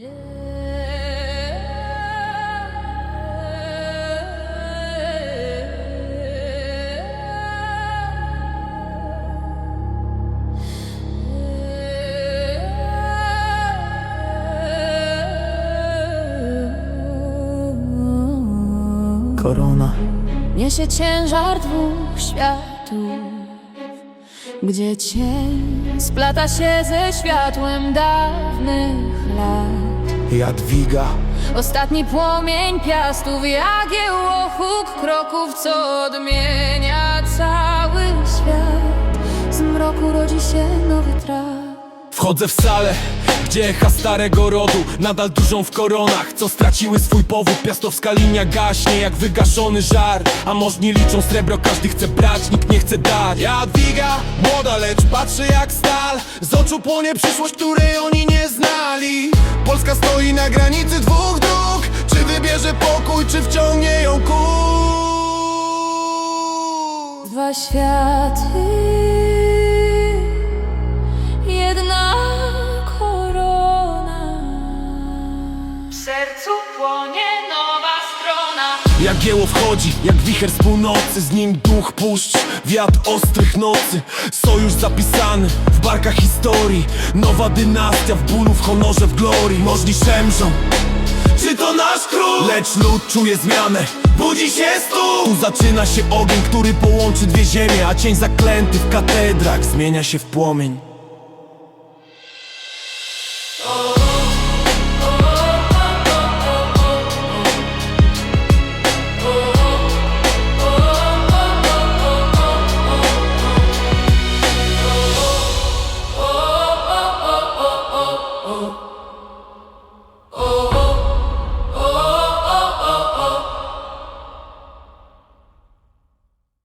Korona. Niesie ciężar dwóch światów Gdzie cień splata się ze światłem dawnych lat Jadwiga Ostatni płomień piastów Jagiełło huk kroków Co odmienia cały świat. Z mroku rodzi się nowy traf. Wchodzę w salę, gdzie echa starego rodu Nadal dużą w koronach, co straciły swój powód. Piastowska linia gaśnie jak wygaszony żar A możni liczą srebro, każdy chce brać, nikt nie chce dać. Jadwiga, młoda, lecz patrzy jak stal Z oczu płonie przyszłość, której oni nie znali Polska stoi na granicy dwóch dróg. Czy wybierze pokój, czy wciągnie ją ku Dwa światy Jedna korona. W sercu płonie strona Jagieło wchodzi, jak wicher z północy Z nim duch puszcz, wiatr ostrych nocy. Sojusz zapisany w barkach historii Nowa dynastia w bólu, w honorze, w glorii. Możni szemrzą czy to nasz król? Lecz lud czuje zmianę Budzi się stół. Tu zaczyna się ogień, który połączy dwie ziemie A cień zaklęty w katedrach zmienia się w płomień.